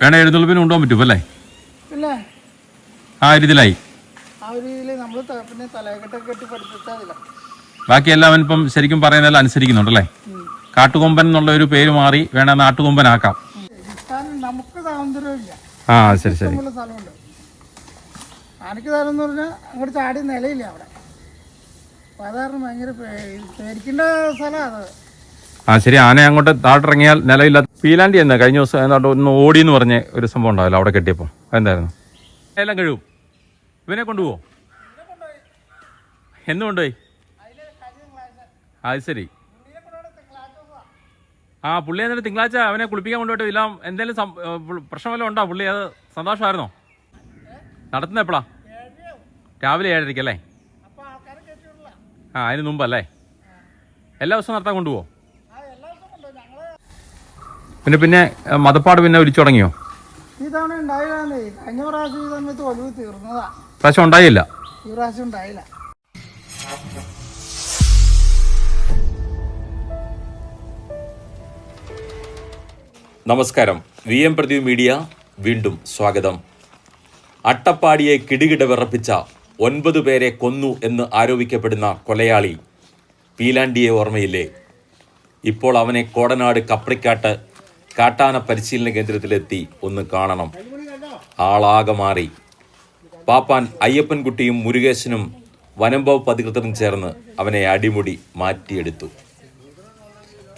വേണേ എഴുന്നള്ളിപ്പിന് കൊണ്ടുപോകാൻ പറ്റും അല്ലേ ആ രീതിയിലായി പഠിപ്പിച്ചാൽ ബാക്കിയെല്ലാം അവനിപ്പം ശരിക്കും പറയുന്നതെല്ലാം അനുസരിക്കുന്നുണ്ടല്ലേ കാട്ടുകൊമ്പൻ എന്നുള്ള ഒരു പേര് മാറി വേണ നാട്ടുകൊമ്പനാക്കാം ആ ശരി ശരി. ആനക്ക് താരം എന്ന് പറഞ്ഞാൽ അങ്ങോട്ട് ചാടി നിലയില്ല അവിടെ. അപ്പോൾ അത് കാരണം ഭയങ്കര പേടിക്കേണ്ട സ്ഥലമാണ് അത്. ആ ശരി. ആന അങ്ങോട്ട് താട്ടിറങ്ങിയാൽ നിലയില്ല പീലാണ്ടി എന്താ കഴിഞ്ഞ ദിവസം ഏതാണ്ട് ഒന്ന് ഓടി എന്ന് പറഞ്ഞ ഒരു സംഭവം ഉണ്ടാവില്ല അവിടെ കെട്ടിയപ്പോൾ എന്തായിരുന്നു എല്ലാം കഴിവും ഇവനെ കൊണ്ടുപോകും എന്ന് കൊണ്ടുപോയി? അത് ശരി. ആ പുള്ളി എന്നിട്ട് തിങ്കളാഴ്ച അവനെ കുളിപ്പിക്കാൻ കൊണ്ടുപോയിട്ട് ഇല്ല എന്തെങ്കിലും പ്രശ്നം വല്ലതും ഉണ്ടോ? പുള്ളി അത് സന്തോഷമായിരുന്നോ? നടത്തുന്ന എപ്പോഴാ രാവിലെ ആൾക്കാരെ കയറ്റിവിടില്ല ആ അതിന് മുമ്പല്ലേ? എല്ലാ ദിവസവും നടത്താൻ കൊണ്ടുപോകോ പിന്നെ പിന്നെ മതപ്പാട് പിന്നെ വിളിച്ചു തുടങ്ങിയോ? ഈ തവണ കഴിഞ്ഞ പ്രാവശ്യം ഈ സമയത്ത് ഒലിവ് തീർന്നതാ. പ്രാവശ്യം ഉണ്ടായില്ല? ഈ പ്രാവശ്യം ഉണ്ടായില്ല. നമസ്കാരം. വി എം പ്രദീപ് മീഡിയ വീണ്ടും സ്വാഗതം. അട്ടപ്പാടിയെ കിടുകിട വിറപ്പിച്ച ഒൻപത് പേരെ കൊന്നു എന്ന് ആരോപിക്കപ്പെടുന്ന കൊലയാളി പീലാണ്ടിയെ ഓർമ്മയില്ലേ? ഇപ്പോൾ അവനെ കോടനാട് കപ്രിക്കാട്ട് കാട്ടാന പരിശീലന കേന്ദ്രത്തിലെത്തി ഒന്ന് കാണണം. ആളാകെ മാറി. പാപ്പാൻ അയ്യപ്പൻകുട്ടിയും മുരുകേശനും വനംവകുപ്പ് അധികൃതരും ചേർന്ന് അവനെ അടിമുടി മാറ്റിയെടുത്തു.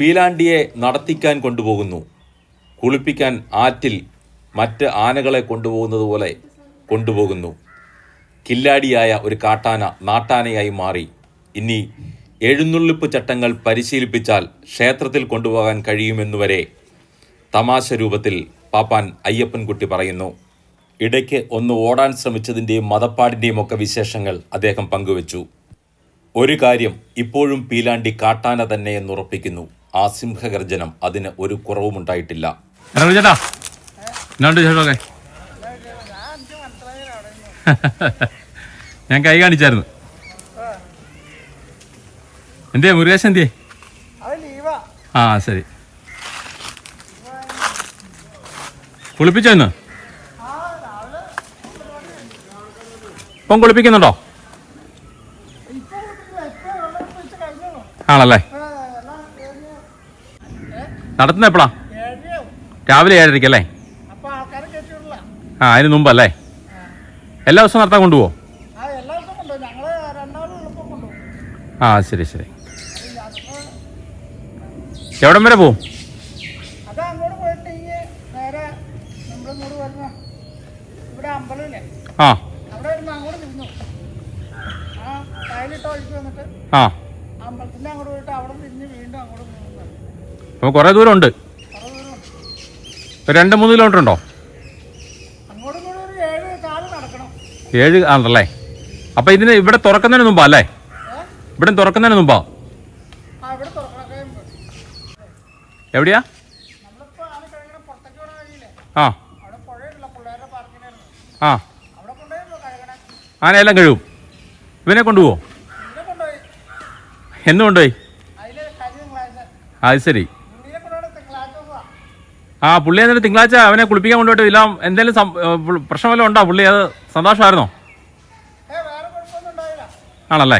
പീലാണ്ടിയെ നടത്തിക്കാൻ കൊണ്ടുപോകുന്നു. കുളിപ്പിക്കാൻ ആറ്റിൽ മറ്റ് ആനകളെ കൊണ്ടുപോകുന്നത് പോലെ കൊണ്ടുപോകുന്നു. കില്ലാടിയായ ഒരു കാട്ടാന നാട്ടാനയായി മാറി. ഇനി എഴുന്നള്ളിപ്പ് ചട്ടങ്ങൾ പരിശീലിപ്പിച്ചാൽ ക്ഷേത്രത്തിൽ കൊണ്ടുപോകാൻ കഴിയുമെന്നുവരെ തമാശ രൂപത്തിൽ പാപ്പാൻ അയ്യപ്പൻകുട്ടി പറയുന്നു. ഇടയ്ക്ക് ഒന്ന് ഓടാൻ ശ്രമിച്ചതിന്റെയും മതപ്പാടിന്റെയും ഒക്കെ വിശേഷങ്ങൾ അദ്ദേഹം പങ്കുവച്ചു. ഒരു കാര്യം ഇപ്പോഴും പീലാണ്ടി കാട്ടാന തന്നെ എന്ന് ഉറപ്പിക്കുന്നു. ആ സിംഹഗർജനം അതിന് ഒരു കുറവുമുണ്ടായിട്ടില്ല എന്നാ ചേട്ടാ എന്നാണ്ട് ചേട്ടൊക്കെ ഞാൻ കൈ കാണിച്ചായിരുന്നു. എന്തേ മുരുകേശൻ എന്തേ ആ ശരി. കുളിപ്പിച്ചോ ഇന്ന് ഇപ്പം കുളിപ്പിക്കുന്നുണ്ടോ? ആണല്ലേ? നടത്തുന്ന എപ്പോഴാ രാവിലെ ഏഴരയ്ക്കല്ലേ? ആ അതിന് മുമ്പല്ലേ? എല്ലാ ദിവസവും നടത്താൻ കൊണ്ടുപോകും. ആ ശരി ശരി. എവിടം വരെ പോവും? ആ. ആ അപ്പോൾ കുറേ ദൂരം ഉണ്ട് കുറേ ദൂരമുണ്ട്. രണ്ട് മൂന്ന് കിലോമീറ്റർ ഉണ്ടോ അങ്ങോട്ടും കൂടി ഒരു ഏഴ് കാൽ നടക്കണം ഏഴ് ആണല്ലേ? അപ്പൊ ഇതിന് ഇവിടെ തുറക്കുന്നതിന് മുമ്പാ അല്ലേ? ഇവിടെ തുറക്കുന്നതിന് മുമ്പാ? എവിടെയാ? ആ. ആ. ആനയെല്ലാം കഴിവും ഇവനെ കൊണ്ടുപോവോ? എന്ന് കൊണ്ടുപോയി? അത് ശരി. ആ പുള്ളി എന്നിട്ട് തിങ്കളാഴ്ച അവനെ കുളിപ്പിക്കാൻ കൊണ്ടുപോയിട്ട് ഇല്ല. എന്തെങ്കിലും പ്രശ്നം വല്ലതും ഉണ്ടോ? പുള്ളി അത് സന്തോഷമായിരുന്നോ? ആണല്ലേ?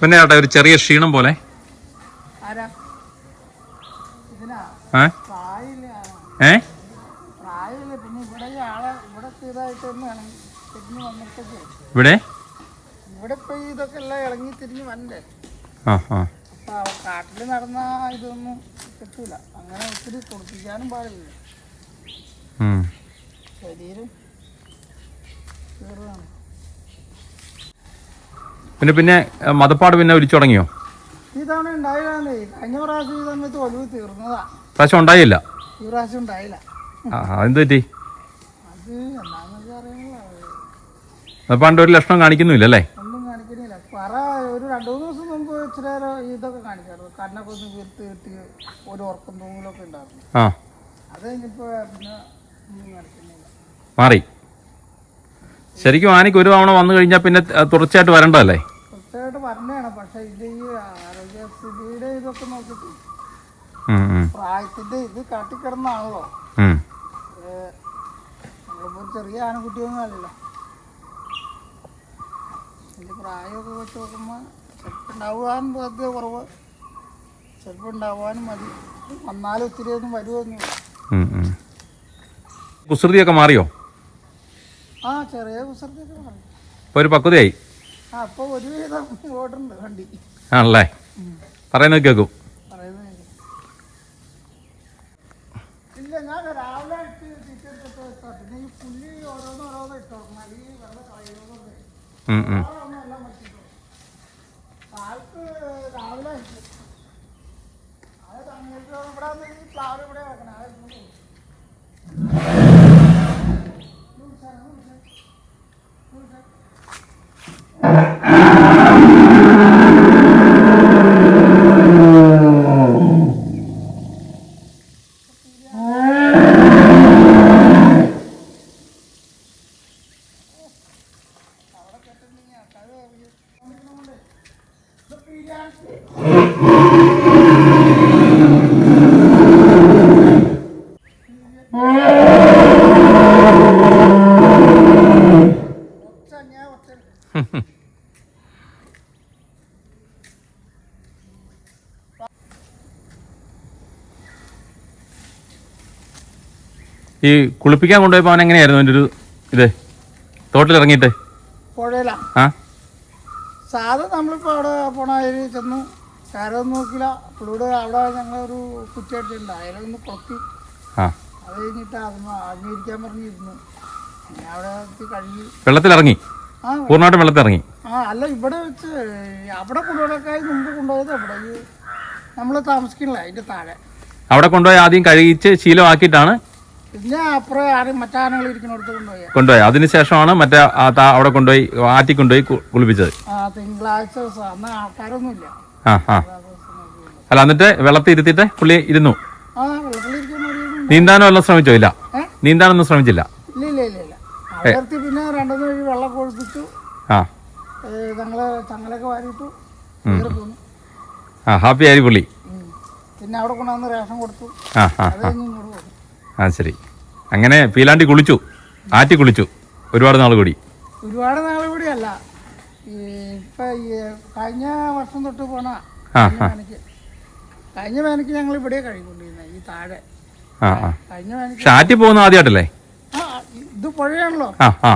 പിന്നെ ചേട്ടാ ഒരു ചെറിയ ക്ഷീണം പോലെ. ഏ? ഇവിടെ നടന്ന ഇതൊന്നും കിട്ടൂല അങ്ങനെ ഒത്തിരി കൊടുപ്പിക്കാനും പാടില്ല. പിന്നെ പിന്നെ മതപ്പാട് പിന്നെ ഒലിച്ചു തുടങ്ങിയോ? ഈ തവണ ഉണ്ടായില്ലാന്നേ കഴിഞ്ഞ പ്രാവശ്യം ഈ സമയത്ത് ഒലിവ് തീർന്നതാ. പ്രാവശ്യം ഉണ്ടായില്ല? ഈ പ്രാവശ്യം ഉണ്ടായില്ല. ആ എന്ത് പറ്റി? അത് എന്താണെന്ന് വെച്ചാൽ അറിയുന്നില്ല മതപ്പാണ്ട് ഒരു ലക്ഷണം കാണിക്കുന്നില്ല അല്ലേ? ഒന്നും കാണിക്കുന്നില്ല. പറ ഒരു രണ്ടു മൂന്ന് ദിവസം മുമ്പ് ഇച്ചിരി ഇതൊക്കെ കാണിക്കാറുണ്ട് കണ്ണൊക്കെ ഒന്ന് വീർത്ത് കിട്ടി ഒരു ഉറക്കം തൂങ്ങലൊക്കെ ഉണ്ടായിരുന്നു. അത് കഴിഞ്ഞപ്പോ പിന്നെ ഒന്നും കാണിക്കുന്നില്ല. മാറി. ശരിക്കും ആനയ്ക്ക് ഒരു തവണ വന്നു കഴിഞ്ഞാൽ പിന്നെ തുടർച്ചയായിട്ട് വരണ്ടല്ലേ പറഞ്ഞതാണ് പക്ഷെ ഇത് ഈ ആരോഗ്യസ്ഥിതിയുടെ ഇതൊക്കെ നോക്കിയിട്ട് പ്രായത്തിന്റെ ഇത് കാട്ടിക്കിടന്നാണല്ലോ. ഉം. നമ്മളിപ്പോ ഒരു ചെറിയ ആനക്കുട്ടിയൊന്നും അല്ലല്ലോ. ഇതിന്റെ പ്രായമൊക്കെ വെച്ച് നോക്കുമ്പോൾ ചിലപ്പോൾ ഉണ്ടാവാൻ സാധ്യത കുറവ്. ചിലപ്പോൾ ഉണ്ടാവാനും മതി. വന്നാലും ഒത്തിരി ഒന്നും വരുമൊന്നുമില്ല. കുസൃതിയൊക്കെ മാറിയോ? ആ ചെറിയ ഇപ്പൊ ഒരു പക്വതയായി? ആ അപ്പോൾ ഒരുവിധം ഓടുന്നുണ്ട് വണ്ടി. ആണല്ലേ? പറയുന്നത് കേൾക്കും. ഇല്ല ഞാൻ രാവിലെ ഇട്ട് ഈ പുല്ല് വെള്ളം ഉം, ഉം. ഒന്നും എല്ലാം പറ്റിട്ടോ കാലത്ത് രാവിലെ ഇട്ടു. അത് തന്നിട്ട് ഇവിടെ വന്ന് ഈ പ്ലാവ് ഇവിടെ വെക്കണം അത് ഇങ്ങോട്ട് പോകും. ഇത് വിളിച്ചാ, ഇത് വിളിച്ചാ. ഇത് വിളിച്ചാ. ഒച്ച ഞാൻ ഒച്ച ഈ കുളിപ്പിക്കാൻ കൊണ്ടുപോയപ്പോൾ അവൻ എങ്ങനെയായിരുന്നു എന്റെ ഒരു ഇത്? തോട്ടിലിറങ്ങിയിട്ട് പുഴയിലാ. ആ? സാധാ നമ്മളിപ്പോ അവിടെ പോണ അതിൽ ചെന്നു. കരമൊന്നും നോക്കില്ല പുള്ളിയുടെ അവിടെ ഞങ്ങളൊരു കുറ്റിയായിട്ടുണ്ട് അതിലൊന്ന് കൊത്തി. ആ. അത് കഴിഞ്ഞിട്ട് അതിന് അങ്ങിരിക്കാൻ പറഞ്ഞിരുന്നു. അവിടെ കഴുകി. വെള്ളത്തിലിറങ്ങി? പൂർണമായിട്ടും വെള്ളത്തിലിറങ്ങി? ആ അല്ല ഇവിടെ വെച്ച് അവിടെ കൊണ്ടുപോയി മുമ്പ് കൊണ്ടുപോയത് അവിടെ ഈ നമ്മൾ താമസിക്കണില്ല അതിന്റെ താഴെ. അവിടെ കൊണ്ടുപോയി ആദ്യം കഴുകിച്ച് ശീലമാക്കിയിട്ടാണ് പിന്നെ അപ്പുറം ആരും മറ്റാനകൾ ഇരിക്കുന്നിടത്ത് കൊണ്ടുപോയി കൊണ്ടുപോയത്. അതിനുശേഷമാണ് മറ്റേ ആ താ- അവിടെ കൊണ്ടുപോയി ആറ്റി കൊണ്ടുപോയി കു- കുളിപ്പിച്ചത്. ആ തിങ്കളാഴ്ച ദിവസം. അന്ന് ആൾക്കാരൊന്നുമില്ല. ആ ആ. അല്ല എന്നിട്ട് വെള്ളത്തിൽ ഇരുത്തിയിട്ട് പുള്ളി ഇരുന്നു? ആ വെള്ളത്തിലിരിക്കാൻ മടിയൊന്നും നീന്താനോ അല്ല ശ്രമിച്ചോ? ഇല്ല. നീന്താനൊന്നും ശ്രമിച്ചില്ല. പിന്നെ രണ്ടുമൂന്ന് വഴി വെള്ളം കൊഴുപ്പിച്ചു. ആ. ഞങ്ങൾ ഹാപ്പി ആയി പുള്ളി. പിന്നെ അവിടെ കൊണ്ടുവന്ന് റേഷൻ കൊടുത്തു. ആ ശരി. അങ്ങനെ പീലാണ്ടി കുളിച്ചു. ആറ്റി കുളിച്ചു. ഒരുപാട് നാൾ കൂടി. ഒരുപാട് നാൾ കൂടി അല്ല. ഇപ്പൊ കഴിഞ്ഞ വർഷം തൊട്ട് പോണ കഴിഞ്ഞ മേനക്ക്. ഞങ്ങൾ ഇവിടെ കഴിക്കൊണ്ടിരുന്നത് ഈ താഴെ. ആ ആ. പക്ഷെ ആറ്റി പോകുന്ന ആദ്യമായിട്ടല്ലേ ഇത് പുഴയാണല്ലോ. ആ ആ.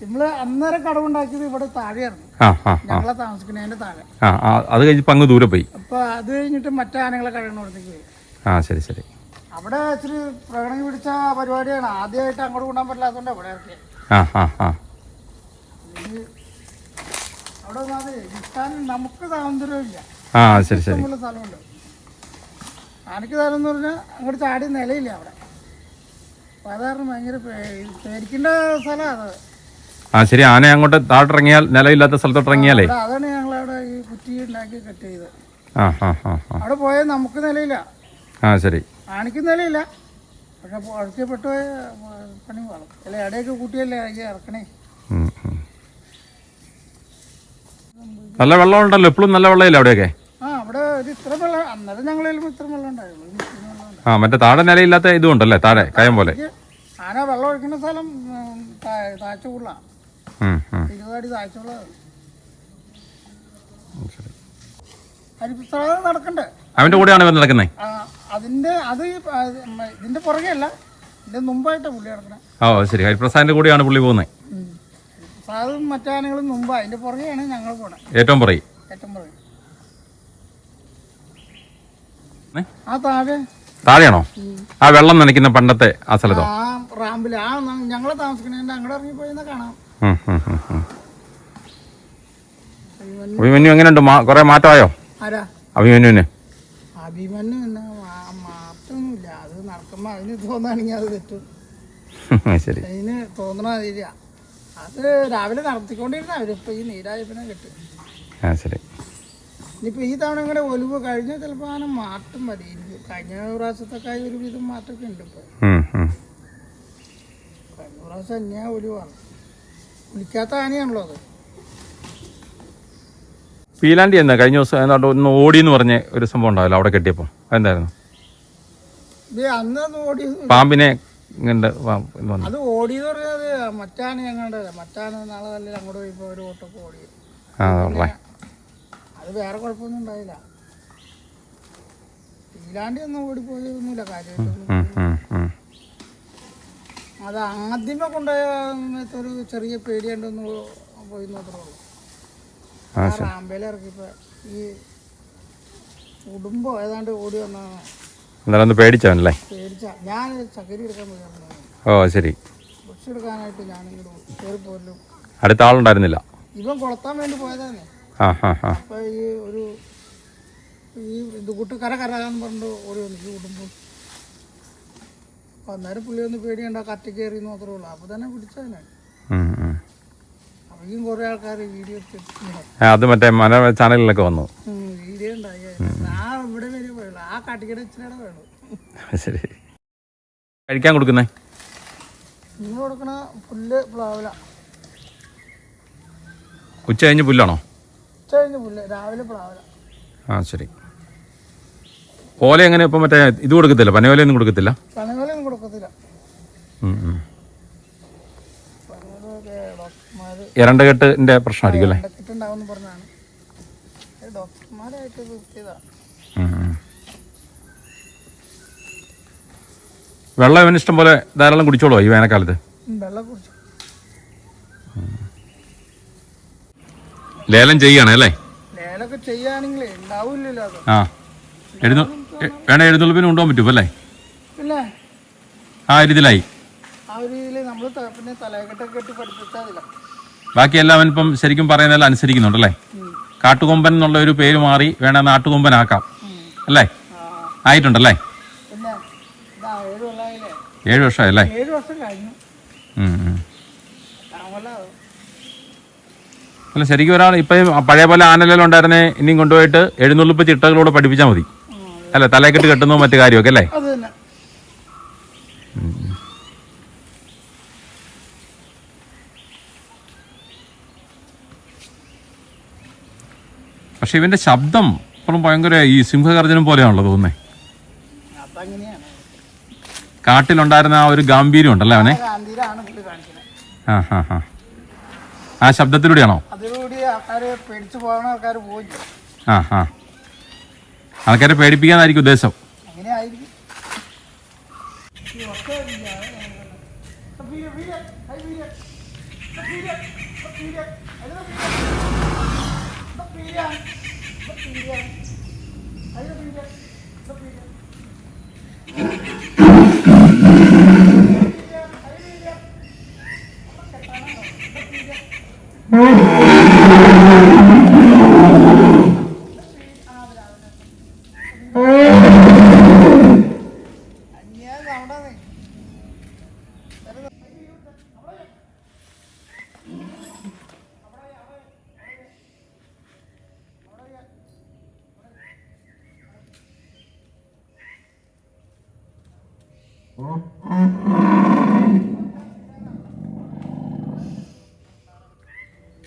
നമ്മൾ അന്നേരം കടവുണ്ടാക്കിയത് ഇവിടെ താഴെയായിരുന്നു. ആ ആ ആ. ഞങ്ങളെ താമസിക്കുന്നതിന്റെ താഴെ. ആ ആ അത് കഴിഞ്ഞ് അങ്ങ് ദൂരെ പോയി. അപ്പൊ അത് കഴിഞ്ഞിട്ട് മറ്റേ ആനകളെ കഴിയണോടത്തേക്ക് പോയി ആ ശരി ശരി. അവിടെ ഇച്ചിരി പ്രകടനം പിടിച്ച പരിപാടിയാണ്. ആദ്യമായിട്ട് അങ്ങോട്ട് കൊണ്ടാൻ പറ്റില്ലാത്തതുകൊണ്ട് ഇവിടെ ഇറക്കിയത് ആ ആ ആ. ഇത് അവിടെ ഒന്നാമത് ഇഷ്ട നമുക്ക് സ്വാതന്ത്ര്യമില്ല. ആ ശരി ശരി. ഇഷ്ടംപോലെ സ്ഥലമുണ്ട്. ആനയ്ക്ക് തരം എന്ന് പറഞ്ഞാൽ അങ്ങോട്ട് ചാടി നിലയില്ല അവിടെ. അപ്പം അത് കാരണം ഭയങ്കര പേടിക്കേണ്ട സ്ഥലമാണ് അത്. ആ ശരി. ആന അങ്ങോട്ട് താഴ്ത്തിറങ്ങിയാൽ നിലയില്ലാത്ത സ്ഥലത്തോട്ട് ഇറങ്ങിയാലേ? അവിടെ അതാണ് ഞങ്ങളവിടെ ഈ കുറ്റി ഉണ്ടാക്കി കട്ട് ചെയ്ത് ആ ആ ആ ആ. അവിടെ പോയാൽ നമുക്ക് നിലയില്ല. ആ ശരി. ആനയ്ക്ക് നിലയില്ല. പക്ഷെ അഴക്കപ്പെട്ടു പോയ പണി വേണം അല്ല ഇടയൊക്കെ കൂട്ടിയല്ലേ ഈ ഇറക്കണേ? ഉം, ഉം. നല്ല വെള്ളമുണ്ടല്ലോ? എപ്പോഴും നല്ല വെള്ളമില്ല അവിടെയൊക്കെ? ആ ഇത്ര വെള്ളം അന്നേരം ഇത്ര വെള്ളം ഉണ്ടായുള്ളൂ മറ്റേ താഴെ നിലയില്ലാത്ത ഇതും ഉണ്ടല്ലേ? താഴെ കയം പോലെ. ഇത് ആന വെള്ളം ഒഴിക്കുന്ന സ്ഥലം ഉം, താ- താഴ്ച കൂടുതലാണ് ഉം, ഉം. ഇരുപതടി താഴ്ചയുള്ള. ശരി. നടക്കണ്ടേ. അവന്റെ കൂടെയാണ് ഇവൻ നടക്കുന്നത് അതിന്റെ അത് ഇതിന്റെ പുറകെ അല്ല ഇതിന്റെ മുമ്പായിട്ടാ പുള്ളി നടക്കുന്നത് ഓ ശരി. ഹരിപ്രസാദിന്റെ കൂടെയാണ് പുള്ളി പോകുന്നത് പ്രസാദും മറ്റാനകളും മുമ്പ് അതിന്റെ പുറകെയാണ് ഞങ്ങൾ പോണേ. ഏറ്റവും പറയും ഏറ്റവും പുറകെ ഏ? ആ താഴെ താഴെയാണോ? ആ വെള്ളം നനയ്ക്കുന്ന പണ്ടത്തെ ആ സ്ഥലത്തോ? റാമ്പിൽ ആ ഞങ്ങളെ ഞങ്ങൾ അങ്ങോട്ട് ഇറങ്ങി കാണാം. അഭിമന്യു. എങ്ങനെയുണ്ട്? കുറെ മാറ്റമായോ? അഭിമന്യുവിന്? അഭിമന്യു അത് നടക്കുമ്പോ അതിന് തോന്നുകയാണെങ്കിൽ അത് തെറ്റും. ശരി. അതിന് തോന്നണ അതില്ല അത് രാവിലെ നടത്തിക്കൊണ്ടിരുന്ന അവരിപ്പോ ഈ നീരായപ്പിനെ കിട്ടി. ആ ശരി. ഇനിയിപ്പോ ഈ തവണ ഇങ്ങനെ ഒലിവ് കഴിഞ്ഞാൽ ചിലപ്പോൾ അങ്ങനെ മാറ്റം മതി. കഴിഞ്ഞ പ്രാവശ്യത്തൊക്കെ ഒരു വിധം മാറ്റമൊക്കെ ഉണ്ട് ഇപ്പോൾ. കഴിഞ്ഞ പ്രാവശ്യം അന്യാ ഒലിവാണ് വിളിക്കാത്ത ആനയാണല്ലോ അത്. പീലാണ്ടി എന്താ? കഴിഞ്ഞ ദിവസം ഒന്ന് ഓടി എന്ന് പറഞ്ഞ ഒരു സംഭവം ഉണ്ടാവില്ല അവിടെ കെട്ടിയപ്പോൾ അതെന്തായിരുന്നു? പാമ്പിനെ അത് ഓടിയെന്ന് പറഞ്ഞത് മറ്റാണ് ഞങ്ങളുടെ മറ്റാണ് നാളെ അങ്ങോട്ട് പോയി ഒരു ഓട്ടൊക്കെ ഓടി. അത് വേറെ കുഴപ്പമൊന്നും ഉണ്ടായില്ല. ഇല്ലാണ്ട് ഒന്നും ഓടിപ്പോയൊന്നുമില്ല കാര്യമായിട്ടൊന്നും. അത് ആദ്യമേ കൊണ്ടുപോയ സമയത്ത് ഒരു ചെറിയ പേടിയുണ്ടെന്ന് പോയി നോക്കുള്ളൂ റാമ്പയിൽ ഇറക്കിയപ്പോ ഈ കുടുംബം ഏതാണ്ട് ഓടി വന്നാണ് എന്നാലും ഒന്ന് പേടിച്ചവനല്ലേ? പേടിച്ച. ഞാൻ ചക്കരി എടുക്കാൻ ഓ ശരി. ബുക്സ് എടുക്കാനായിട്ട് ഞാനിങ്ങോട്ട് കയറി പോലും അടുത്ത ആളുണ്ടായിരുന്നില്ല. ഇവൻ കൊളത്താൻ വേണ്ടി പോയതാണ് അപ്പൊ ഈ ഒരു ഈ ഇത് കൂട്ട് കര ഓടി അന്നേരം പുള്ളി ഒന്ന് പേടിയുണ്ട് ആ കത്തി കയറി എന്ന് മാത്രമേ ഉള്ളൂ. അപ്പൊ തന്നെ പിടിച്ചതിനെ ഉം, ഉം. അപ്പോഴേക്കും കുറെ ആൾക്കാർ വീഡിയോ അത് മറ്റേ മന ചാനലിലൊക്കെ വന്നു. വീഡിയോ ഉണ്ടായി. ആ ഇവിടെ വരെ വേളു ആ കാട്ടിക്കട ഇച്ചിരി വേളു ശരി. കഴിക്കാൻ കൊടുക്കുന്നേ? കൊടുക്കണ പുല്ല് പ്ലാവില. ഉച്ച കഴിഞ്ഞ് പുല്ലാണോ? പുല്ല് രാവിലെ പ്ലാവില. ആ ശരി. ഓല എങ്ങനെ ഇപ്പം മറ്റേ ഇത് കൊടുക്കത്തില്ല? പനയോലയൊന്നും കൊടുക്കത്തില്ല? കൊടുക്കത്തില്ല. എരണ്ടകെട്ടിന്റെ പ്രശ്നമായിരിക്കും അല്ലേ. വെള്ളം ഇവന് ഇഷ്ടം പോലെ ധാരാളം കുടിച്ചോളൂ ഈ വേനൽക്കാലത്ത്? വെള്ളം കുടിച്ചു ലേലം ചെയ്യാണ് അല്ലേ? ലേലൊക്കെ ചെയ്യുകയാണെങ്കിലേ ഉണ്ടാവില്ലല്ലോ അത്. ആ. എഴുന്ന വേണേ എഴുന്നള്ളിപ്പിന് കൊണ്ടുപോകാൻ പറ്റും അല്ലേ? പിന്നെ? ആ ഇതിലായി ആ ഒരു രീതിയിൽ നമ്മൾ പിന്നെ തലകെട്ടൊക്കെ കെട്ടി പഠിപ്പിച്ചാതില്ല ബാക്കി എല്ലാം ഇപ്പം ശരിക്കും പറയുന്നതെല്ലാം അനുസരിക്കുന്നുണ്ടല്ലേ കാട്ടുകൊമ്പൻ എന്നുള്ള ഒരു പേര് മാറി വേണേ നാട്ടുകൊമ്പനാക്കാം അല്ലേ? ആയിട്ടുണ്ടല്ലേ? ഏഴ് കൊല്ലായില്ലേ? ഏഴ് വർഷമായി അല്ലേ ഏഴ് വർഷം കഴിഞ്ഞു ഉം, ഉം. താമല്ല അല്ല ശരിക്കും ഒരാൾ ഇപ്പം പഴയ പോലെ ആനലെല്ലാം ഉണ്ടായിരുന്നേ ഇനിയും കൊണ്ടുപോയിട്ട് എഴുന്നള്ളിപ്പ് ചിട്ടകളോട് പഠിപ്പിച്ചാൽ മതി. അല്ല തലക്കെട്ട് കെട്ടുന്നു മറ്റു കാര്യമൊക്കെ അല്ലേ? പക്ഷെ ഇവന്റെ ശബ്ദം ഇപ്പോഴും ഭയങ്കര ഈ സിംഹഗർജനം പോലെയാണല്ലോ തോന്നുന്നേ. കാട്ടിലുണ്ടായിരുന്ന ആ ഒരു ഗാംഭീര്യം ഉണ്ടല്ലേ അവനെ ആ ഹാ ഹാ. ആ ശബ്ദത്തിലൂടെയാണോ? അതിലൂടെ ആൾക്കാർ പേടിച്ചു പോകുന്ന ആൾക്കാർ പോയി ആ ആ. ആൾക്കാരെ പേടിപ്പിക്കാനായിരിക്കും ഉദ്ദേശം.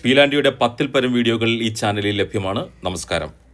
പീലാണ്ടിയുടെ പത്തിൽ പരം വീഡിയോകൾ ഈ ചാനലിൽ ലഭ്യമാണ്. നമസ്കാരം.